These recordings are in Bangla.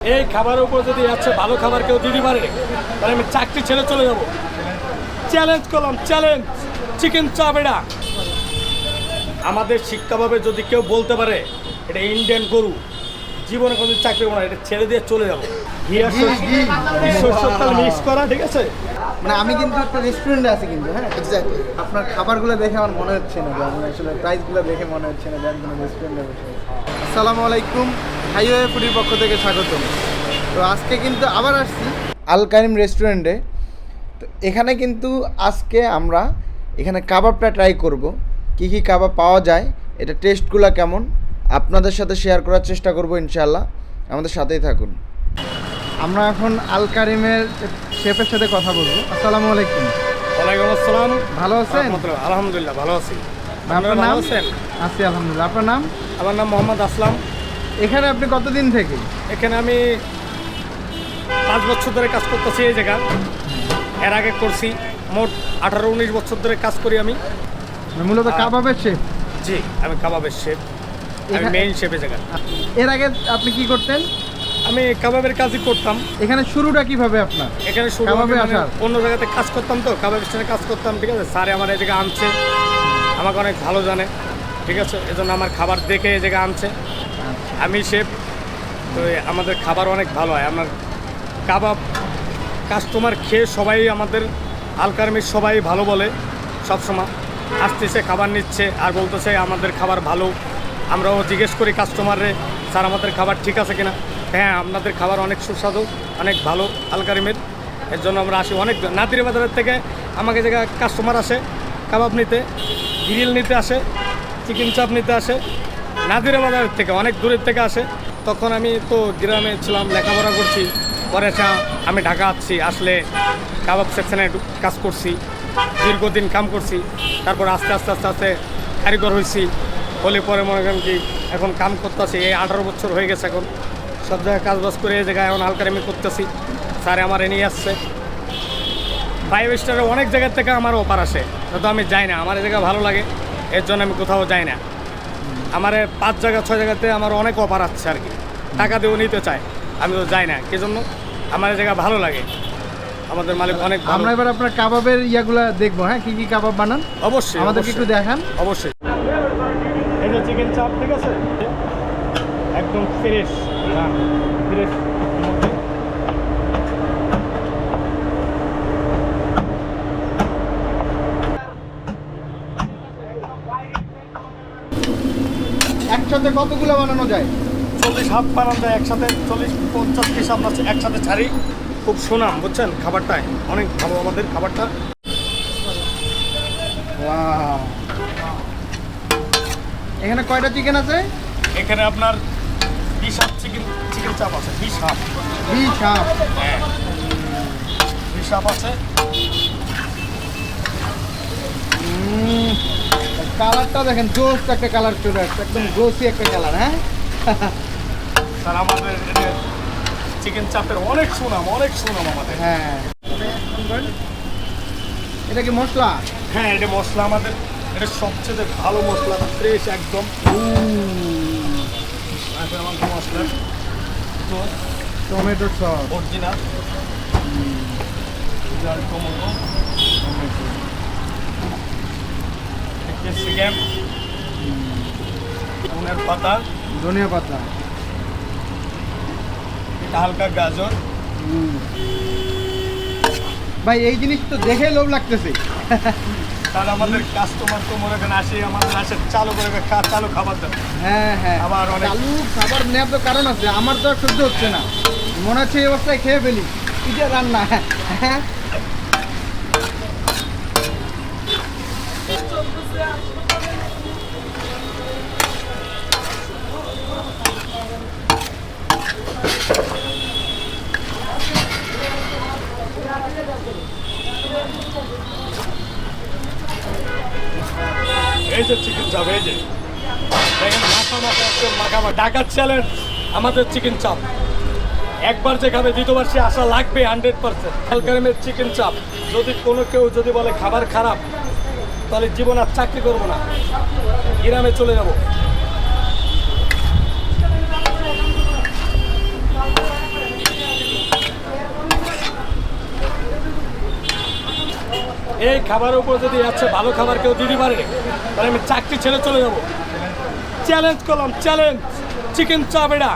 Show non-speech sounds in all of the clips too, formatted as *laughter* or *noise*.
এই খাবারের উপর যদি আছে ভালো খাবার কেউ দিতে পারে তাহলে আমি চাকরি ছেড়ে চলে যাব। চ্যালেঞ্জ করলাম চ্যালেঞ্জ চিকেন চাপ এটা আমাদের শিক্ষাভাবে যদি কেউ বলতে পারে এটা ইন্ডিয়ান গরু জীবনে কোনো চাকরি করব না এটা ছেড়ে দিয়ে চলে যাব। মিক্স করা ঠিক আছে? মানে আমি কিন্তু একটা রেস্টুরেন্টে আছি কিন্তু হ্যাঁ? এক্স্যাক্টলি আপনার খাবারগুলো দেখে আমার মনে হচ্ছে না যে আমি আসলে প্রাইসগুলো দেখে মনে হচ্ছে না যে আমি রেস্টুরেন্টে বসে আসসালামু আলাইকুম। হাইওয়ে ফুডির পক্ষ থেকে স্বাগতম। তো আজকে কিন্তু আবার আসছি আল কারিম রেস্টুরেন্টে। তো এখানে কিন্তু আজকে আমরা এখানে কাবাবটা ট্রাই করব। কি কি কাবাব পাওয়া যায় এটা টেস্টগুলো কেমন আপনাদের সাথে শেয়ার করার চেষ্টা করব ইনশাল্লাহ আমাদের সাথেই থাকুন। আমরা এখন আল কারিমের শেফের সাথে কথা বলব। আসসালামু আলাইকুম। ওয়ালাইকুম আসসালাম। ভালো আছেন? আলহামদুলিল্লাহ ভালো আছি। আপনার নাম? আছেন? আছি আলহামদুলিল্লাহ। আপনার নাম? আমার নাম মোহাম্মদ আসলাম। এখানে আপনি কতদিন থেকে? এখানে আমি পাঁচ বছর ধরে কাজ করতেছি এই জায়গা। এর আগে করছি মোট আঠারো উনিশ বছর ধরে কাজ করি আমি। মূলত কাবাবের শেফ জি আমি কাবাবের শেফ আমি মেইন শেফে জায়গা। এর আগে আপনি কি করতেন? আমি কাবাবের কাজই করতাম। এখানে শুরুটা কীভাবে আপনার? এখানে শুরু কাবাবে মানে আসার? অন্য জায়গাতে কাজ করতাম তো কাবাবের স্টেশনে কাজ করতাম ঠিক আছে? স্যারে আমার এই জায়গা আনছে। আমাকে অনেক ভালো জানে ঠিক আছে? এজন্য আমার খাবার দেখে এই জায়গা আনছে। আমি শেফ, তো আমাদের খাবার অনেক ভালো হয়। আমার কাবাব কাস্টমার খেয়ে সবাই আমাদের আলকারমির সবাই ভালো বলে সবসময়। আসতেছে, খাবার নিচ্ছে, আর বলতেছে আমাদের খাবার ভালো। আমরাও জিজ্ঞেস করি কাস্টমাররে স্যার, আমাদের খাবার ঠিক আছে কিনা? হ্যাঁ আপনাদের খাবার অনেক সুস্বাদু, অনেক ভালো আলকারিমের। এর জন্য আমরা আসি অনেক নাতির বাজারের থেকে আমাকে জায়গায় কাস্টমার আসে, কাবাব নিতে গ্রিল নিতে আসে চিকেন চাপ নিতে আসে। নাদিরা বাজারের থেকে, অনেক দূরের থেকে আসে। তখন আমি তো গ্রামে ছিলাম, লেখাপড়া করছি। পরে আমি ঢাকা আসছি, আসলে কাবাব সেকশনে কাজ করছি। দীর্ঘদিন কাম করছি। তারপর আস্তে আস্তে আস্তে আস্তে কারিগর হয়েছি। হলে পরে মনে করেন কি, এখন কাম করতেছি। এই আঠারো বছর হয়ে গেছে এখন। সব জায়গায় কাজবাজ করে এই জায়গায় এখন আলকারেমি করতেছি। স্যারে আমার নিয়ে আসছে। ফাইভ স্টারের অনেক জায়গার থেকে আমার অফার আসে। তো আমি যাই না, আমার এই জায়গা ভালো লাগে। এর জন্য আমি কোথাও যাই না। আমার পাঁচ জায়গা ছয় জায়গাতে আমার অনেক অফার আছে আর কি। টাকা দিয়েও নিতে চায়। আমি তো যাই না কি জন্য আমার জায়গা ভালো লাগে। আমাদের মালিক অনেক। আমরা এবার আপনার কাবাবের ইয়াগুলা দেখব হ্যাঁ? কি কি কাবাব বানান? অবশ্যই আমাদের একটু দেখান। অবশ্যই। এই যে চিকেন চাপ ঠিক আছে? একদম ফ্রেশ ফ্রেশ একসাথে কতগুলো বানানো যায়? চল্লিশ হাফ বানানো যায় একসাথে চল্লিশ পঞ্চাশ পিস আমরা একসাথে ছাড়ি। খুব সুনাম বুঝছেন? খাবারটায় অনেক ভালো আমাদের খাবারটা. এখানে কয়টা চিকেন আছে? এখানে আপনার বিশ হাফ চিকেন চিকেন চাপ আছে বিশ হাফ। বিশ হাফ। হ্যাঁ। বিশ হাফ আছে। কালারটা দেখেন জোস একটা কালার চলে আসছে একদম গ্লোসি একটা কালার হ্যাঁ? স্যার আমাদের চিকেন চাপের অনেক সুনাম অনেক সুনাম আমাদের। হ্যাঁ। এটা কি মশলা? হ্যাঁ এটা মশলা আমাদের এটা সবচেয়ে ভালো মশলা ফ্রেশ একদম। আমাদের মশলা। Tomato sauce. Original original tomato capsicum ধনের পাতা। ধনিয়া পাতা। এটা হালকা গাজর। ভাই এই জিনিস তো দেখে লোভ লাগতেছে। তার আমাদের কাস্টমার তো মনে করেন আসে আমাদের আসে চালু করে চালু খাবার হ্যাঁ হ্যাঁ। আবার চালু খাবার নেওয়ার তো কারণ আছে আমার তো আর সহ্য হচ্ছে না। মনে হচ্ছে এই অবস্থায় খেয়ে ফেলি। এটা রান্না হ্যাঁ। চাপ এই যে দেখেন, মাথা মাথা একদম মাখা মাখা ঢাকার চ্যালেঞ্জ আমাদের চিকেন চাপ একবার যে খাবে দ্বিতীয়বার সে আশা লাগবে হান্ড্রেড পার্সেন্ট হালকারিমের চিকেন চাপ যদি কোনো কেউ যদি বলে খাবার খারাপ, তাহলে জীবন আর চাকরি করব না। গ্রামে চলে যাব। এই খাবারের উপর যদি আছে ভালো খাবার কেউ দিতে পারে। তাহলে আমি চাকরি ছেড়ে চলে যাব। চ্যালেঞ্জ করলাম চ্যালেঞ্জ চিকেন চাপ এটা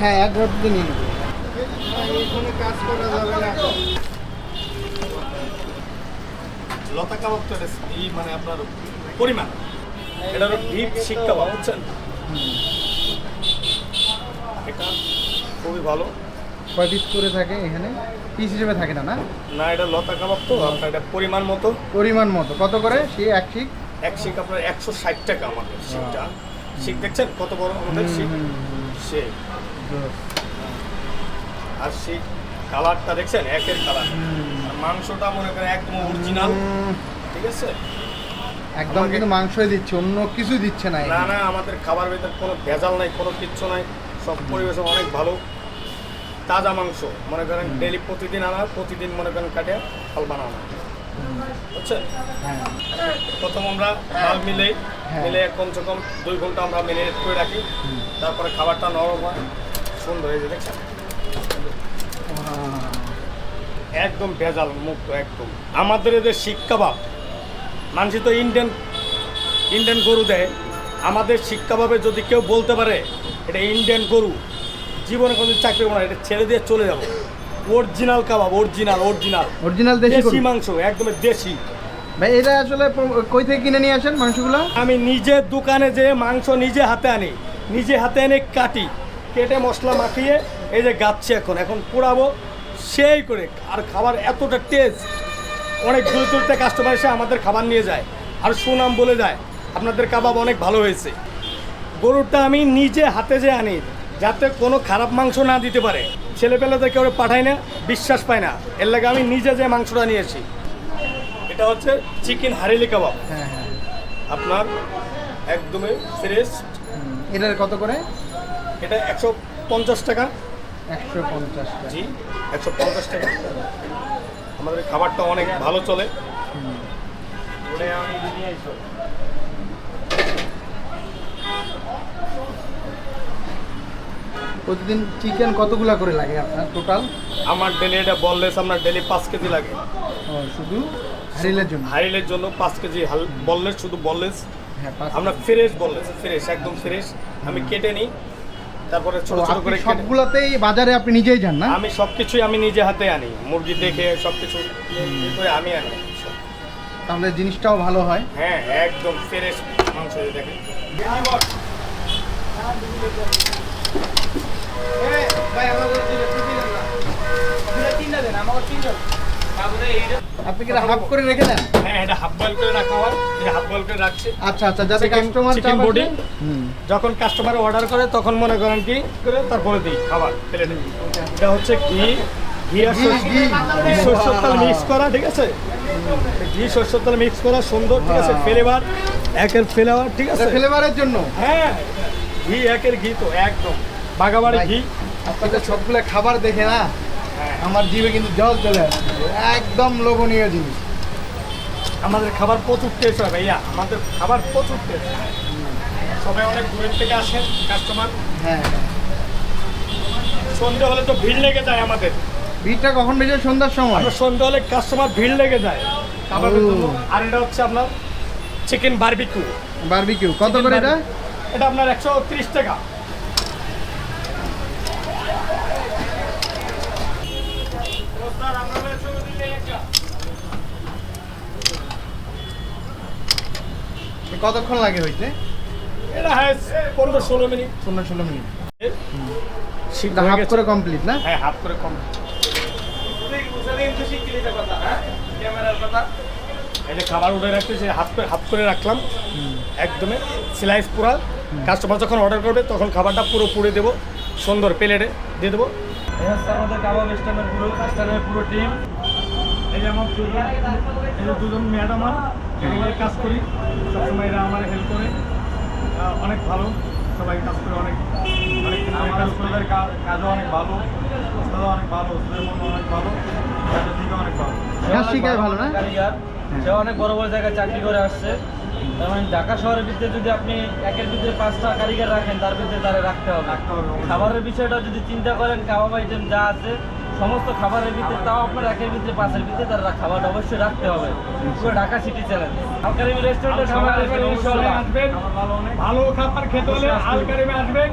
হ্যাঁ এক ঘণ্টা নিয়ে নেব। কাজ করা যাবে না। লতা কাবাব তো এই মানে আপনার পরিমাণ। এটা হলো ভিপ শিক কাবাব বুঝছেন? এটা খুবই ভালো। কয় পিস করে থাকে এখানে? পিস হিসেবে থাকে না না? না এটা লতা কাবাব তো আপনার এটা পরিমাণ মতো। পরিমাণ মতো। কত করে? সে এক শিক? এক শিক আপনার একশো ষাট টাকা আমাদের শিকটা। শিক দেখছেন কত বড় আমাদের শিক? সে। আর সেই কালারটা দেখছেন একের কালার। মাংসটা মনে করেন একদম অরিজিনাল ঠিক আছে? একদম কিন্তু মাংসই দিচ্ছে অন্য কিছু দিচ্ছে না না না আমাদের খাবার ভেতর কোনো ভেজাল নাই কোনো কিচ্ছু নাই সব পরিবেশন অনেক ভালো। তাজা মাংস মনে করেন ডেলি প্রতিদিন আনা প্রতিদিন মনে করেন কাটে ফল বানানো। বুঝছেন? হ্যাঁ। প্রথম আমরা ডাল মিলে হ্যাঁ। মিলে কমসে কম দুই ঘণ্টা আমরা মেরিনেট করে রাখি। তারপরে খাবারটা নরম হয় সুন্দর হয়ে যায় দেখছেন? একদম ভেজাল মুক্ত একদম। আমাদের এদের শিক কাবাব মানুষ তো ইন্ডিয়ান ইন্ডিয়ান গরু দেয় আমাদের শিক কাবাবে যদি কেউ বলতে পারে এটা ইন্ডিয়ান গরু জীবনে কোনো চাকরি না এটা ছেড়ে দিয়ে চলে যাব। Original kebab original original. Original দেশি মাংস একদম দেশি। ভাই এটা আসলে কই থেকে কিনে নিয়ে আসেন মাংসগুলো? আমি নিজে দোকানে যে মাংস নিজে হাতে আনি নিজে হাতে এনে কাটি কেটে মশলা মাখিয়ে এই যে গাচ্ছি এখন। এখন পোড়াবো সেই করে আর খাবার এতটা টেস্ট অনেক দূর দূর থেকে কাস্টমার এসে আমাদের খাবার নিয়ে যায় আর সুনাম বলে যায় আপনাদের কাবাব অনেক ভালো হয়েছে। গরুটা আমি নিজে হাতে যে আনি যাতে কোনো খারাপ মাংস না দিতে পারে ছেলেপেলেদের কেউ পাঠায় না বিশ্বাস পায় না এর লাগে আমি নিজে যে মাংসটা নিয়ে আসি এটা হচ্ছে চিকেন হারিলি কাবাব। হ্যাঁ হ্যাঁ। আপনার একদমই ফ্রেশ। এটার কত করে? এটা একশো পঞ্চাশ টাকা। একশো পঞ্চাশ টাকা। জি একশো পঞ্চাশ টাকা। আমাদের খাবারটা অনেক ভালো চলে। প্রতিদিন চিকেন কতগুলা করে লাগে আপনার টোটাল আমার ডেলি এটা বললেস আপনার ডেলি পাঁচ কেজি লাগে। শুধু হারিলের জন্য? হাইলের জন্য পাঁচ কেজি। বললেস শুধু বললেস। হ্যাঁ আমরা ফ্রেশ বললেস ফ্রেশ একদম ফ্রেশ আমি কেটে নিই। তারপরে ছোট ছোট করে সবগুলাতেই বাজারে আপনি নিজেই যান না? আমি সব কিছুই আমি নিজে হাতে আনি। মুরগি দেখে সব কিছু করে আমি আনি। তাহলে জিনিসটাও ভালো হয়। হ্যাঁ একদম ফ্রেশ মাংস এই দেখেন। আপনি কি হাফ করে রেখে দেন? হ্যাঁ এটা হাফ বয়েল করে রাখা হয়। এটা হাফ বয়েল করে রাখছি। আচ্ছা আচ্ছা যাতে কাস্টমার যখন কাস্টমার অর্ডার করে তখন মনে করেন কি করে তারপরে দিই খাবার প্লেটে এটা হচ্ছে ঘি। আর সরষের তেল মিক্স করা ঠিক আছে? ঘি সরষের তেল মিক্স করা সুন্দর ঠিক আছে? ফ্লেভার একের ফ্লেভার ঠিক আছে? ফ্লেভারের জন্য? হ্যাঁ। ঘি একের ঘি তো একদম। বাগাবাড়ি ঘি। আপনাদের সবগুলো খাবার দেখে না? আমার জিভে কিন্তু জল চলে আসছে। একদম লোভনীয় জিনিস। আমাদের খাবার প্রচুর টেস্ট হয় ভাইয়া। আমাদের খাবার প্রচুর টেস্ট সবাই অনেক দূরের থেকে আসেন কাস্টমার হ্যাঁ। সন্ধে হলে তো ভিড় লেগে যায় আমাদের। ভিড়টা কখন বেজে সন্ধ্যার সময়। সন্ধ্যা হলে কাস্টমার ভিড় লেগে যায়। আর এটা হচ্ছে আপনার চিকেন বারবিকিউ বারবিকিউ কত করে এটা? এটা আপনার একশো তিরিশ টাকা। কতক্ষণ লাগে হইতে? এটা হ্যাঁ পনেরো ষোলো মিনিট। পনেরো ষোলো মিনিট। হাফ করে কমপ্লিট না? হ্যাঁ হাফ করে কম এই যে খাবার উঠে রাখতে সে হাফ করে হাফ করে রাখলাম। একদমই স্লাইস পুরা। কাস্টমার যখন অর্ডার করবে তখন খাবারটা পুরো পুড়ে দেবো। সুন্দর প্লেটে দিয়ে দেবো। আমাদের কাবাব স্ট্যান্ডের পুরো স্ট্যান্ডের পুরো টিম এই আমার দুজন এই দুজন ম্যাডাম আমার কাজ করি। সবসময় এরা আমার হেল্প করে। অনেক ভালো। সবাই কাজ করে অনেক অনেক কাজ করে। কাজও অনেক ভালো ওস্তাদও অনেক ভালো ওস্তাদের মন অনেক ভালো কাজের দিকে অনেক ভালো। শিখায় ভালো না? কারিগর সে অনেক বড় বড় জায়গায় চাকরি করে আসছে। তার মানে ঢাকা শহরের ভিতরে যদি আপনি একের ভিতরে পাঁচটা কারিগর রাখেন তার ভিতরে তারা রাখতে হবে। খাবারের বিষয়টা যদি চিন্তা করেন কাবাব আইটেম যা আছে সমস্ত খাবারের ভিতরে তাও আপনার একের ভিতরে পাঁচের ভিতরে তারা খাবারটা অবশ্যই রাখতে হবে। পুরো ঢাকা সিটি চ্যালেঞ্জ আলকারিমি রেস্টুরেন্টের সবাই খাবার আসবেন, ভালো খাবার খেতে হলে আলকারিমে আসবেন।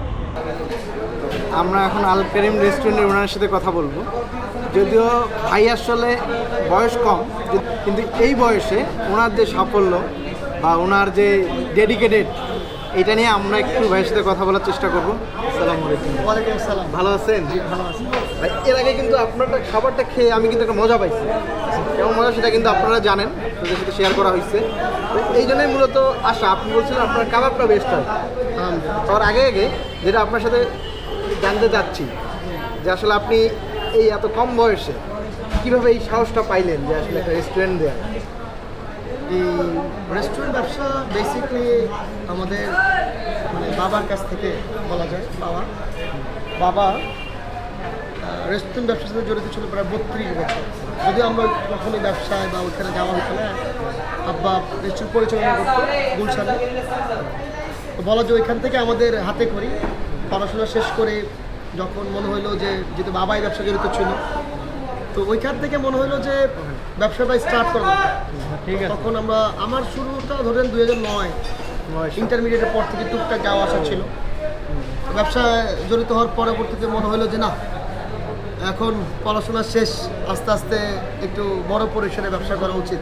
আমরা এখন আল করিম রেস্টুরেন্টের ওনার সাথে কথা বলব। যদিও ভাই আসলে বয়স কম কিন্তু এই বয়সে ওনার যে সাফল্য বা ওনার যে ডেডিকেটেড এটা নিয়ে আমরা একটু ভাইয়ের সাথে কথা বলার চেষ্টা করব। আসসালামু আলাইকুম। ওয়ালাইকুম আসসালাম। ভালো আছেন? ভালো আছি। ভাই, এর আগে কিন্তু আপনারটা খাবারটা খেয়ে আমি কিন্তু একটা মজা পাইছি। কেমন মজা সেটা কিন্তু আপনারা জানেন তাদের সাথে শেয়ার করা হয়েছে। এই জন্যই মূলত আশা, আপনি বলছিলেন আপনার কাবাবটা বেস্ট হয়। তার আগে আগে যেটা আপনার সাথে জানতে চাচ্ছি, যে আসলে আপনি এই এত কম বয়সে কীভাবে এই সাহসটা পাইলেন যে আসলে একটা রেস্টুরেন্ট দেওয়া এই রেস্টুরেন্ট ব্যবসা বেসিকলি আমাদের মানে বাবার কাছ থেকে বলা যায়, বাবা। বাবা রেস্টুরেন্ট ব্যবসার সাথে জড়িত ছিল প্রায় বত্রিশ বছর। যদিও আমরা কখনোই ব্যবসায় বা ওইখানে যাওয়া হতো না। আব্বা রেস্টুরেন্ট পরিচালনা করতো গুলশানে। তো বলা যে ওইখান থেকে আমাদের হাতে করি। পড়াশোনা শেষ করে যখন মনে হলো যে যেহেতু বাবাই ব্যবসা জড়িত ছিল তো ওইখান থেকে মনে হলো যে ব্যবসাটা স্টার্ট করব ঠিক আছে। তখন আমরা আমার শুরুটা ধরেন দুই হাজার নয় ইন্টারমিডিয়েটের পর থেকে টুকটাক যাওয়া আসা ছিল। ব্যবসায় জড়িত হওয়ার পরবর্তীতে মনে হলো যে না এখন পড়াশোনা শেষ আস্তে আস্তে একটু বড় পরিসরে ব্যবসা করা উচিত।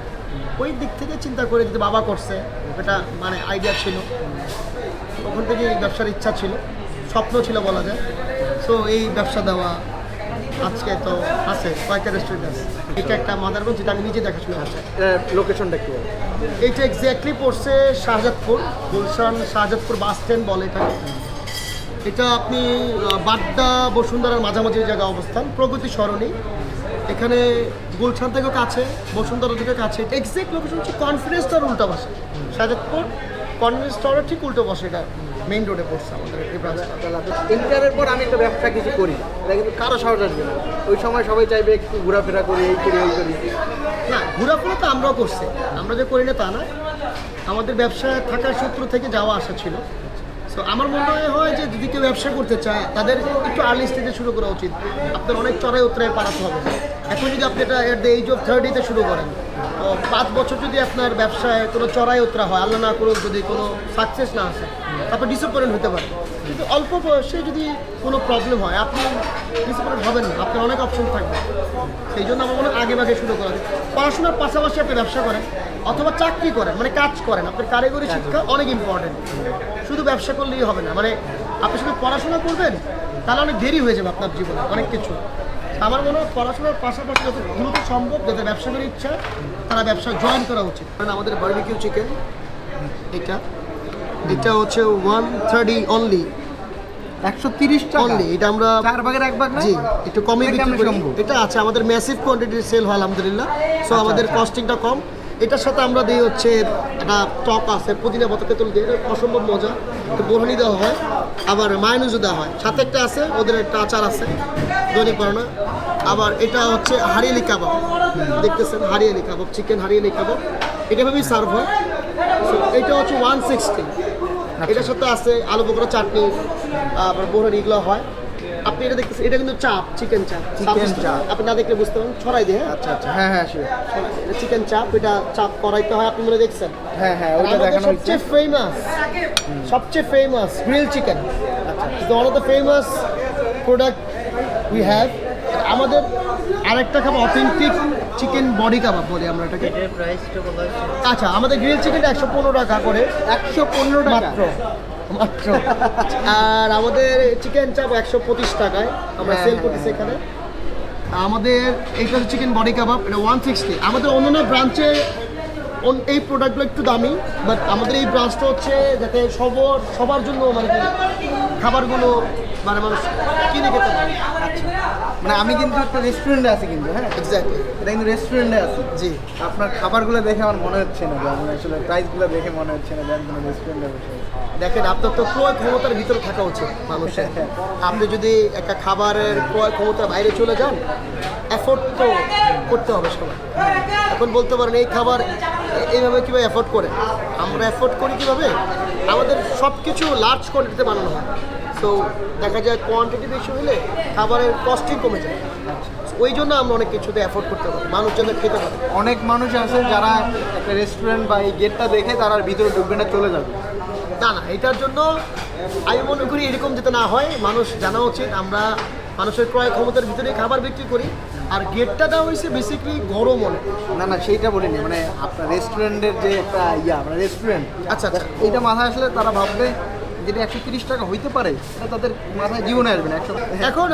ওই দিক থেকে চিন্তা করে যদি বাবা করছে এটা মানে আইডিয়া ছিল। তখন থেকে এই ব্যবসার ইচ্ছা ছিল স্বপ্ন ছিল বলা যায়। সো এই ব্যবসা দেওয়া আজকে তো আছে কয়েকটা রেস্টুরেন্ট আছে। এটা একটা মাদারগঞ্জ যেটা আমি নিজে দেখাশোনা আছে লোকেশনটা বলুন। এইটা এক্স্যাক্টলি পড়ছে শাহজাদপুর গুলশান শাহজাদপুর বাস স্ট্যান্ড বলে এটাকে। এটা আপনি বাড্ডা বসুন্ধরার মাঝামাঝি জায়গা অবস্থান প্রগতি সরণি। এখানে গুলশান থেকেও কাছে বসুন্ধরা থেকে কাছে। এক্সাক্ট লোকেশন হচ্ছে কনফিডেন্স স্টোর উল্টা বসে শাহজাদপুর কনফিডেন্স স্টোরের ঠিক উল্টো বসে এটা মেইন রোডে পড়ছে আমাদের এই ইন্টারের পর আমি একটা ব্যবসা কিছু করি। এটা কিন্তু কারও সাহস আসবে না। ওই সময় সবাই চাইবে একটু ঘোরাফেরা করি এই করি ওই করি। না ঘোরাফেরা তো আমরাও করছি। আমরা যে করি না তা না। আমাদের ব্যবসা থাকার সূত্র থেকে যাওয়া আসা ছিল। সো আমার মনে হয় যে যদি কেউ ব্যবসা করতে চায়, তাদের একটু আর্লি স্টেজে শুরু করা উচিত। আপনার অনেক চড়াই উত্তরায় পারাতে হবে। এখন যদি আপনি এটা এট দ্য এজ অফ থার্টিতে শুরু করেন, তো পাঁচ বছর যদি আপনার ব্যবসায় কোনো চড়াই উত্তরা হয়, আল্লাহ না করুক যদি কোনো সাকসেস না আসে তারপর ডিসঅ্যাপয়েন্ট হতে পারে কিন্তু অল্প বয়সে যদি কোনো প্রবলেম হয়, আপনি ডিসঅ্যাপয়েন্ট হবেন না। আপনার অনেক অপশন থাকবে। সেই জন্য আমার মনে হয় আগে ভাগে শুরু করা পড়াশোনার পাশাপাশি আপনি ব্যবসা করেন, অথবা চাকরি করেন মানে কাজ করেন। আপনার কারিগরি শিক্ষা অনেক ইম্পর্টেন্ট শুধু ব্যবসা করলেই হবে না। মানে আপনি শুধু পড়াশোনা করবেন তাহলে অনেক দেরি হয়ে যাবে আপনার জীবনে অনেক কিছু। আমার মনে হয় পড়াশোনার পাশাপাশি যত দ্রুত সম্ভব যাদের ব্যবসা করার ইচ্ছা তারা ব্যবসা জয়েন করা উচিত। কারণ আমাদের বার্বিকিউ চিকেন এটা এটা হচ্ছে ওয়ান থার্টি অনলি একশো তিরিশ টাকা? অনলি এটা আমরা চার ভাগের এক ভাগ জি একটু এটা বিক্রি করি। এটা আছে আমাদের ম্যাসিভ কোয়ান্টিটির সেল হয় আলহামদুলিল্লাহ। সো আমাদের কস্টিংটা কম। এটার সাথে আমরা দিই হচ্ছে একটা টক আছে পুদিনা পাতা তেঁতুল দিয়ে। অসম্ভব মজা। বোরহানি দেওয়া হয় আবার মায়োনিজও দেওয়া হয়। সাথে একটা আছে ওদের একটা আচার আছে দৈনিক বানানো আবার এটা হচ্ছে হারিয়ালি কাবাব। দেখতেছেন হারিয়ালি কাবাব চিকেন হারিয়ালি কাবাব। এটা ভাবেই সার্ভ হয়। এটা হচ্ছে ওয়ান সিক্সটি এটার সাথে আছে আলু বকরা চাটনি আবার বোরহানি এগুলো হয়। আপনি এটা দেখতেছেন এটা কিন্তু চাপ চিকেন চাপ। Chicken চাপ। আপনি না দেখলে বুঝতে পারেন ছড়াই দিয়ে হ্যাঁ? আচ্ছা আচ্ছা হ্যাঁ হ্যাঁ sure। চিকেন চাপ এটা চাপ করাইতে হয় আপনি মনে দেখছেন? হ্যাঁ হ্যাঁ ওইটা আমাদের দেখানো হচ্ছে সবচেয়ে ফেমাস সবচেয়ে ফেমাস গ্রিল চিকেন আচ্ছা। One of the famous product we have আমাদের আরেকটা খাবার অথেন্টিক চিকেন বডি কাবাব বলি আমরা এটাকে। আচ্ছা আমাদের গ্রিল চিকেনটা একশো পনেরো টাকা করে একশো পনেরো টাকা। মাত্র। আর আমাদের চিকেন চাপ একশো পঁচিশ টাকায়। আমরা হ্যাঁ, সেল হ্যাঁ, করতেছি এখানে। আমাদের এইটা হচ্ছে চিকেন বডি কাবাব এটা ওয়ান সিক্সটি আমাদের অন্যান্য ব্রাঞ্চে এই প্রোডাক্টগুলো একটু দামি বাট আমাদের এই ব্রাঞ্চটা হচ্ছে যাতে সবার সবার জন্য মানে খাবারগুলো মানে মানুষ কিনে খেতে পারে। মানে আমি কিন্তু একটা রেস্টুরেন্টে আছি কিন্তু হ্যাঁ? এক্স্যাক্টলি এটা কিন্তু রেস্টুরেন্টে আছি। জি। আপনার খাবারগুলো দেখে আমার মনে হচ্ছে না যে আমি আসলে প্রাইসগুলো দেখে মনে হচ্ছে না যে আমি কোনো রেস্টুরেন্টে বসে দেখেন আপনার তো ক্রয় ক্ষমতার ভিতরে থাকা উচিত মানুষের। আপনি যদি একটা খাবারের ক্রয় ক্ষমতার বাইরে চলে যান অ্যাফোর্ড তো করতে হবে সবাই। এখন বলতে পারেন এই খাবার এইভাবে কীভাবে অ্যাফোর্ড করে? আমরা অ্যাফোর্ড করি কীভাবে? আমাদের সব কিছু লার্জ কোয়ান্টিটিতে বানানো হয়। তো দেখা যায় কোয়ান্টিটি বেশি হলে খাবারের কস্টিং কমে যায়। ওই জন্য আমরা অনেক কিছুতে অ্যাফোর্ড করতে পারি মানুষ যেন খেতে পারে। অনেক মানুষ আছে যারা একটা রেস্টুরেন্ট বা এই গেটটা দেখে তারা ভিতরে ঢুকবে না চলে যাবে। না না এটার জন্য আমি মনে করি এরকম যাতে না হয় মানুষ জানা উচিত আমরা মানুষের ক্রয় ক্ষমতার ভিতরে খাবার বিক্রি করি। আর গেটটা দেওয়া হয়েছে বেসিক্যালি গরম অনেক। না না সেইটা বলিনি মানে আপনার রেস্টুরেন্টের যে একটা ইয়া মানে রেস্টুরেন্ট আচ্ছা আচ্ছা। এইটা মাথায় আসলে তারা ভাববে যেটা একশো তিরিশ টাকা হইতে পারে তাদের মাথায় জীবনে আসবে না এখন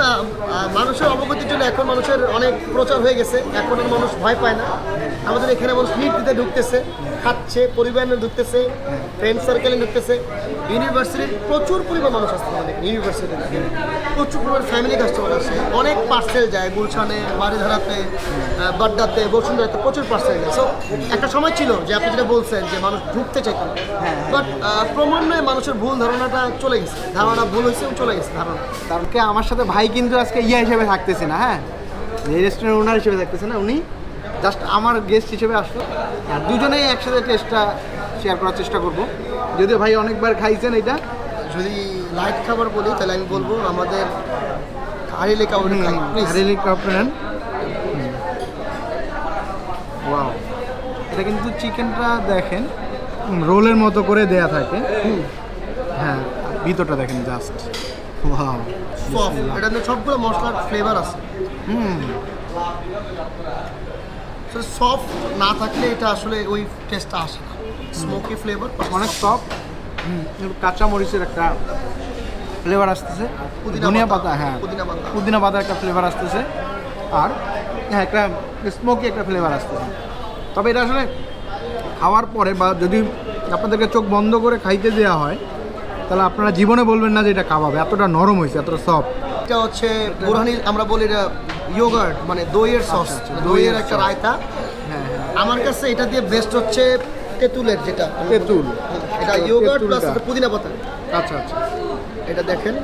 মানুষের অবগতির জন্য এখন মানুষের অনেক প্রচার হয়ে গেছে। এখন মানুষ ভয় পায় না। আমাদের এখানে মানুষ নির্দিতে ঢুকতেছে। খাচ্ছে পরিবার নিয়ে ঢুকতেছে ফ্রেন্ড সার্কেলে ঢুকতেছে। ইউনিভার্সিটির প্রচুর পরিমাণ মানুষ আসছে আমাদের ইউনিভার্সিটি প্রচুর পরিমাণ ফ্যামিলি কাস্টমার আসে অনেক পার্সেল যায় গুলশানে বাড়িধারাতে বাড্ডাতে বসুন্ধরাতে প্রচুর পার্সেল যায়। সো একটা সময় ছিল যে আপনি যেটা বলছেন যে মানুষ ঢুকতে চাইতো বাট ক্রমান্বয়ে মানুষের ভুল ধারণাটা চলে গেছে। ধারণা ভুল হয়েছে চলে গেছে ধারণা। কারণ কি আমার সাথে ভাই কিন্তু আজকে ইয়া হিসেবে থাকতেছে না হ্যাঁ? রেস্টুরেন্ট ওনার হিসেবে থাকতেছে না উনি? জাস্ট আমার গেস্ট হিসেবে আসলো। আর দুজনেই একসাথে টেস্টটা শেয়ার করার চেষ্টা করব। যদিও ভাই অনেকবার খাইছেন এটা। যদি লাইট খাবার বলি তাহলে আমি বলব আমাদের হারিলে কাউরে খাই প্লিজ রিলি কাপড়েন ওয়াও এটা কিন্তু চিকেনটা দেখেন রোলের মতো করে দেয়া থাকে। হ্যাঁ ভিতরটা দেখেন জাস্ট। ওয়াও সফট এটা সবগুলো মশলার ফ্লেভার আছে। হুম। সফট না থাকলে এটা আসলে ওই টেস্টটা আসে না। স্মোকি ফ্লেভার অনেক সফট কাঁচা মরিচের একটা ফ্লেভার আসতেছে। পুদিনা ধনিয়া পাতা, হ্যাঁ। পুদিনা পাতা। একটা ফ্লেভার আসতেছে। আর হ্যাঁ একটা স্মোকি একটা ফ্লেভার আসতেছে। তবে এটা আসলে খাওয়ার পরে বা যদি আপনাদেরকে চোখ বন্ধ করে খাইতে দেওয়া হয় তাহলে আপনারা জীবনে বলবেন না যে এটা কাবাব এতটা নরম হয়েছে এতটা সফট এটা হচ্ছে বোরহানি আমরা বলি এটা ইয়োগার্ট মানে দইয়ের সস আচ্ছা, আচ্ছা, দইয়ের একটা রায়তা। হ্যাঁ হ্যাঁ। আমার কাছে এটা দিয়ে বেস্ট হচ্ছে তেঁতুলের যেটা। তেঁতুল। এটা ইয়োগার্ট প্লাস। পুদিনা পাতা। আচ্ছা আচ্ছা। এটা দেখেন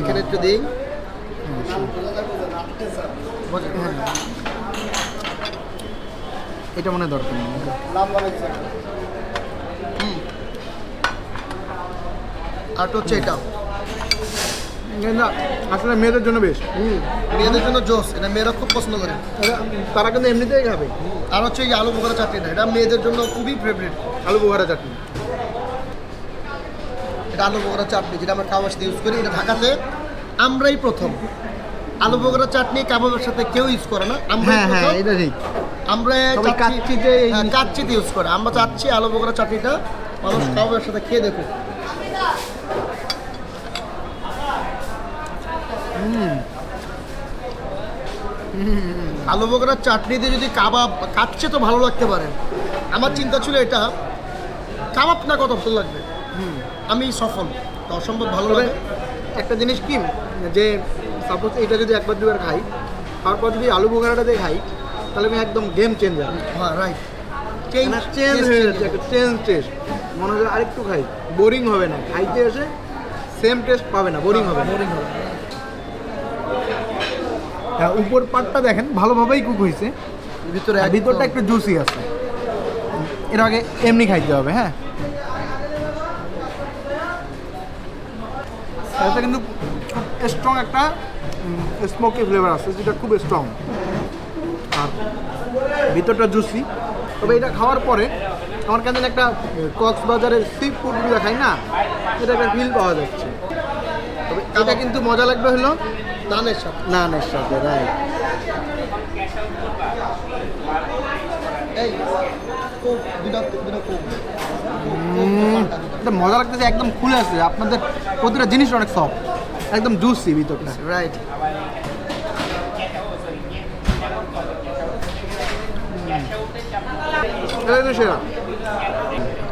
এখানে একটু দিই। এটা মনে হয় দরকার নেই। আর হচ্ছে এটা। কিন্তু আসলে মেয়েদের জন্য বেশ। মেয়েদের জন্য জোস এটা মেয়েরা খুব পছন্দ করে। তারা কিন্তু এমনিতেই খাবে। আর হচ্ছে এই আলু বোখারা চাটনিটা এটা মেয়েদের জন্য খুবই ফেভারিট আলু বোহারা চাটনি। এটা আলু বোখারা চাটনি যেটা আমরা কাবাবের সাথে ইউজ করি। এটা ঢাকাতে আমরাই প্রথম। আলু বোখারা চাটনি কাবাবের সাথে কেউ ইউজ করে না আমরা হ্যাঁ হ্যাঁ এটা ঠিক। আমরা কাচ্চিতে হ্যাঁ, কাচ্চিতে ইউজ করে। আমরা চাচ্ছি আলু বোখারা চাটনিটা মানুষ কাবাবের সাথে খেয়ে দেখুক। আলু বোখারার চাটনি দিয়ে যদি কাবাব কাচ্চে তো ভালো লাগতে পারে। আমার চিন্তা ছিল এটা কাবাব না কত ভালো লাগবে? আমি সফল অসম্ভব ভালো লাগে। একটা জিনিস কি যে সাপোজ এটা যদি একবার দুবার খাই তারপর যদি আলু বোখারাটা দিয়ে খাই তাহলে আমি একদম গেম চেঞ্জার হ্যাঁ রাইট চেঞ্জ হয়ে যাচ্ছে চেঞ্জ টেস্ট মনে হয় আরেকটু খাই বোরিং হবে না। খাইতে এসে সেম টেস্ট পাবে না বোরিং হবে বোরিং হবে হ্যাঁ উপর পাটটা দেখেন ভালোভাবেই কুক হয়েছে। ভিতরে ভিতরটা একটু জুসি আছে। এর আগে এমনি খাইতে হবে হ্যাঁ। এটা কিন্তু স্ট্রং একটা স্মোকি ফ্লেভার আছে যেটা খুব স্ট্রং আর ভিতরটা জুসি তবে এটা খাওয়ার পরে আমার কেন একটা কক্সবাজারের সি ফুডগুলো খাই না এটা একটা ফিল পাওয়া যাচ্ছে। এটা কিন্তু মজা লাগবে হলো নানের সাথে। নানের সাথে রাইট মজা লাগতেছে একদম খুলে আছে। আপনাদের প্রতিটা জিনিস অনেক সফট একদম জুসি ভিতরটা। রাইট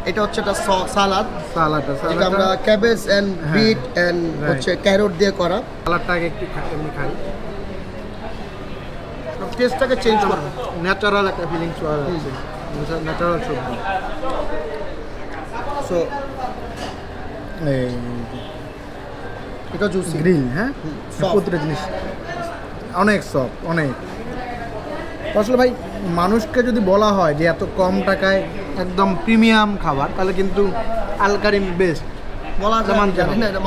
এটা হচ্ছে একটা সালাদ যেটা আমরা ক্যাবেজ এন্ড হ্যাঁ। Beet and Right. হচ্ছে ক্যারট দিয়ে করা। সালাডটা আগে একটু খা- এমনি খাই। টেস্টটাকে চেঞ্জ করবে। ন্যাচারাল একটা ফিলিংস ন্যাচারাল সবজি। সো এই এটা জুসি গ্রিল হ্যাঁ. প্রতিটা জিনিস। অনেক সফট অনেক। আসলে ভাই মানুষকে যদি বলা হয় যে এত কম টাকায় একদম প্রিমিয়াম খাবার তাহলে কিন্তু আলকারিম বেস্ট বলা যায়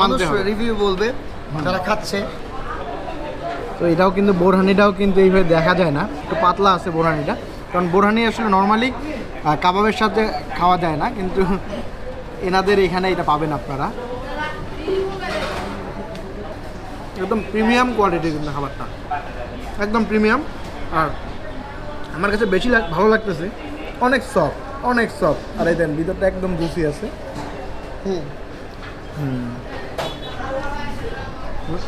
মানুষ রিভিউ বলবে যারা খাচ্ছে। তো এটাও কিন্তু বোরহানিটাও কিন্তু এইভাবে দেখা যায় না একটু পাতলা আছে বোরহানিটা। কারণ বোরহানি আসলে নর্মালি কাবাবের সাথে খাওয়া যায় না কিন্তু এনাদের এখানে এটা পাবেন আপনারা। একদম প্রিমিয়াম কোয়ালিটির কিন্তু খাবারটা। একদম প্রিমিয়াম আর আমার কাছে বেশি লাগ- ভালো লাগতেছে। অনেক সফট অনেক সফট আর এই দেন ভিতরটা একদম জুসি আছে। হুম।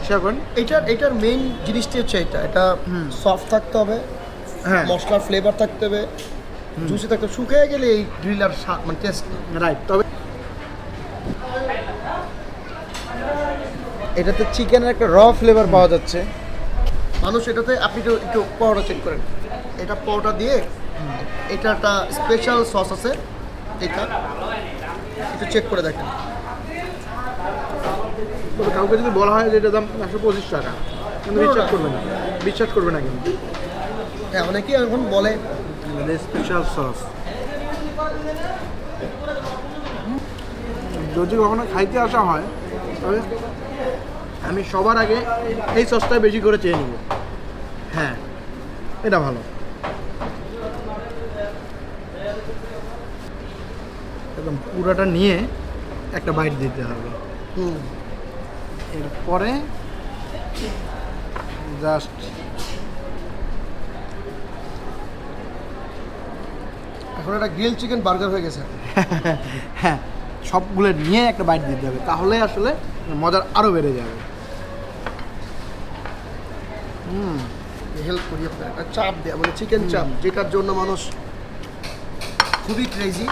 শেয়ার করেন এটার এটার মেইন জিনিসটি হচ্ছে এটা। এটা সফট থাকতে হবে হ্যাঁ। মশলার ফ্লেভার থাকতে হবে জুসি থাকতে শুকিয়ে গেলে এই গ্রিলার মানে টেস্ট রাইট তবে এটাতে চিকেনের একটা র ফ্লেভার পাওয়া যাচ্ছে। মানুষ এটাতে আপনি একটু একটু পাউডার চেক করেন। এটা পাউডার দিয়ে এটা একটা স্পেশাল সস আছে এটা। একটু চেক করে দেখেন। কাউকে যদি বলা হয় যে এটার দাম একশো পঁচিশ টাকা কিন্তু পুরোটা? বিশ্বাস করবে না। বিশ্বাস করবে না কিন্তু। হ্যাঁ অনেকেই এখন বলে স্পেশাল সস যদি কখনো খাইতে আসা হয় তবে আমি সবার আগে এই সসটা বেশি করে চেয়ে নিব। হ্যাঁ এটা ভালো একদম পুরাটা নিয়ে একটা বাইট দিতে হবে। হুম। এরপরে জাস্ট এখন একটা গ্রিল চিকেন বার্গার হয়ে গেছে। *laughs* হ্যাঁ সবগুলো নিয়ে একটা বাইট দিতে হবে। তাহলে আসলে মজার আরও বেড়ে যাবে। হুম হেল্প করি আপনার একটা চাপ দেওয়া মানে চিকেন চাপ যেটার জন্য মানুষ খুবই ক্রেজি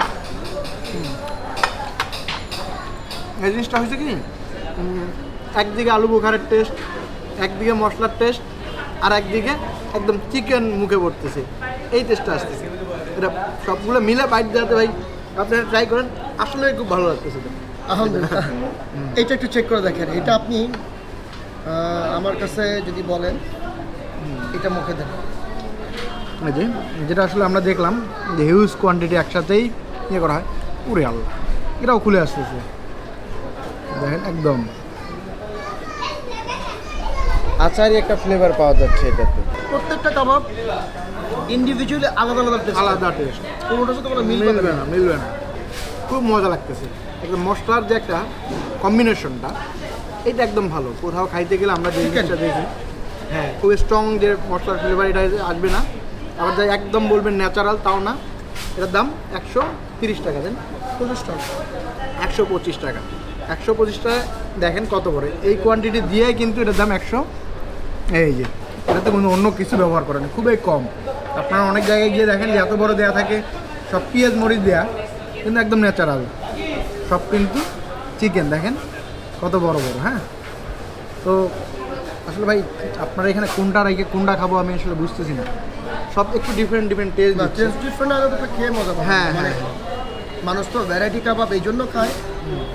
এই জিনিসটা হয়েছে কি? একদিকে আলু বোখারের টেস্ট একদিকে মশলার টেস্ট আর একদিকে একদম চিকেন মুখে পড়তেছে এই টেস্টটা আসতেছে। এটা সবগুলো মিলে বাইট দেওয়াতে ভাই আপনারা ট্রাই করেন আসলে খুব ভালো লাগতেছে। আলহামদুলিল্লাহ। এটা একটু চেক করে দেখেন। এটা আপনি আমার কাছে যদি বলেন এটা মুখে দেন। যে যেটা আসলে আমরা দেখলাম যে হিউজ কোয়ান্টিটি একসাথেই ইয়ে করা হয়। উড়ে আল্লাহ এটাও খুলে আসতেছে। দেখেন একদম। আচারই একটা ফ্লেভার পাওয়া যাচ্ছে এটাতে। প্রত্যেকটা কাবাব ইন্ডিভিজুয়ালি আলাদা আলাদা টেস্ট আলাদা টেস্ট কোনোটার সাথে কোনো মিলবে না। মিলবে না। খুব মজা লাগতেছে। একদম মশলার যে একটা কম্বিনেশনটা এটা একদম ভালো। কোথাও খাইতে গেলে আমরা যে. জিনিসটা দেখি হ্যাঁ খুব স্ট্রং যে মশলার ফ্লেভার এটা আসবে না। আবার যাই একদম বলবেন ন্যাচারাল তাও না। এটার দাম একশো তিরিশ টাকা দেন। পঁচিশ টাকা। একশো পঁচিশ টাকা। একশো পঁচিশ টাকা দেখেন কত করে এই কোয়ান্টিটি দিয়ে কিন্তু এটার দাম একশো। এই যে এটাতে কোনো অন্য কিছু ব্যবহার করে না খুবই কম। আপনারা অনেক জায়গায় গিয়ে দেখেন যে এত বড় দেয়া থাকে সব পেঁয়াজ মরিচ দেয়া কিন্তু একদম ন্যাচারাল সব কিন্তু চিকেন দেখেন কত বড় বড় হ্যাঁ? তো আসলে ভাই আপনারা এখানে কোনটা রেখে কোনটা খাব আমি আসলে বুঝতেছি না। সব একটু different different taste taste different আলাদা খেয়ে মজা হ্যাঁ, মানে হ্যাঁ। মানুষ তো ভ্যারাইটি কাবাব এই জন্য খায়।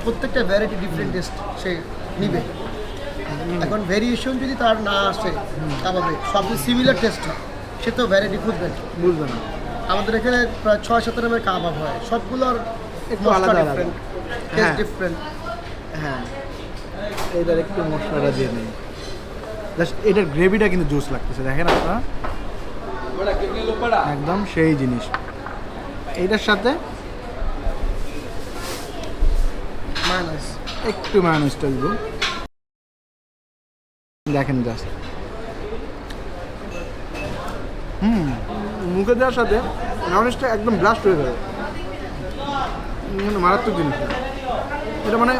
প্রত্যেকটা ভ্যারাইটি ডিফারেন্ট টেস্ট সে নিবে। এখন ভেরিয়েশন যদি তার না আসে কাবাবে সব সিমিলার টেস্ট হয় সে তো ভ্যারাইটি খুঁজবে বুঝবে না। আমাদের এখানে প্রায় ছয় সাত নামের কাবাব হয়। সবগুলোর একটু আলাদা। ডিফারেন্ট হ্যাঁ। টেস্ট ডিফারেন্ট হ্যাঁ। এইটার একটু মশলাটা দিয়ে নেই। জাস্ট এটার গ্রেভিটা কিন্তু জুস লাগতেছে। দেখেন আপনারা? একদম সেই জিনিস। এইটার সাথে মাইনাস একটু ম্যানেজটা দিব দেখেন জাস্ট হুম মুখে দেওয়ার সাথে ম্যানেজটা একদম ব্লাস্ট হয়ে যাবে। উম, মারাত্মক জিনিস। এটা মানে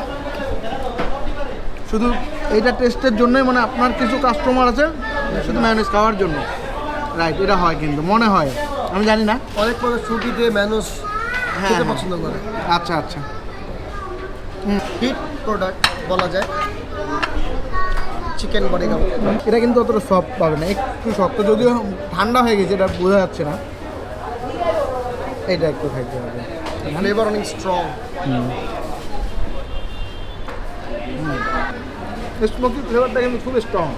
শুধু এইটা টেস্টের জন্যই মানে আপনার কিছু কাস্টমার আছে শুধু ম্যানেজ খাওয়ার জন্য। রাইট এটা হয় কিন্তু মনে হয়। আমি জানি না। অনেক মানুষ ছুটি দিয়ে মানুষ হ্যাঁ, হ্যাঁ। পছন্দ করে। আচ্ছা আচ্ছা। হিট প্রোডাক্ট বলা যায়। চিকেন বডি কাবাব এটা কিন্তু অতটা সফট পাবে না একটু শক্ত যদিও ঠান্ডা হয়ে গেছে এটা বোঝা যাচ্ছে না। এটা একটু খাইতে হবে। ফ্লেভার অনেক স্ট্রং স্মোকি ফ্লেভারটা কিন্তু খুব স্ট্রং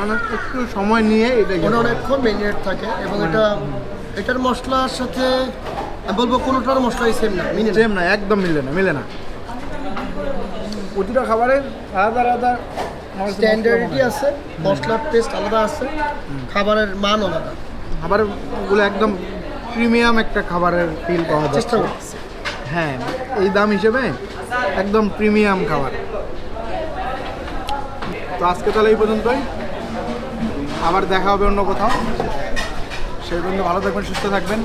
মানে একটু সময় নিয়ে এটা হবে। অনেকক্ষণ মেরিনেট থাকে এবং এটা এটার মশলার সাথে আমি বলব কোনোটার মশলাই সেম না মিনে সেম না একদম মিলে না মিলে না। প্রতিটা খাবারের আলাদা আলাদা হয়। আছে মশলার টেস্ট আলাদা আছে খাবারের মান আলাদা। খাবারগুলো একদম প্রিমিয়াম একটা খাবারের ফিল পাওয়া চেষ্টা করতেছি। হ্যাঁ এই দাম হিসেবে একদম প্রিমিয়াম খাবার। তো আজকে তাহলে এই পর্যন্তই। আবার দেখা হবে অন্য কোথাও। সেই পর্যন্ত ভালো থাকবেন সুস্থ থাকবেন।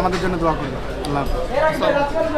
আমাদের জন্য দোয়া করবেন আল্লাহ।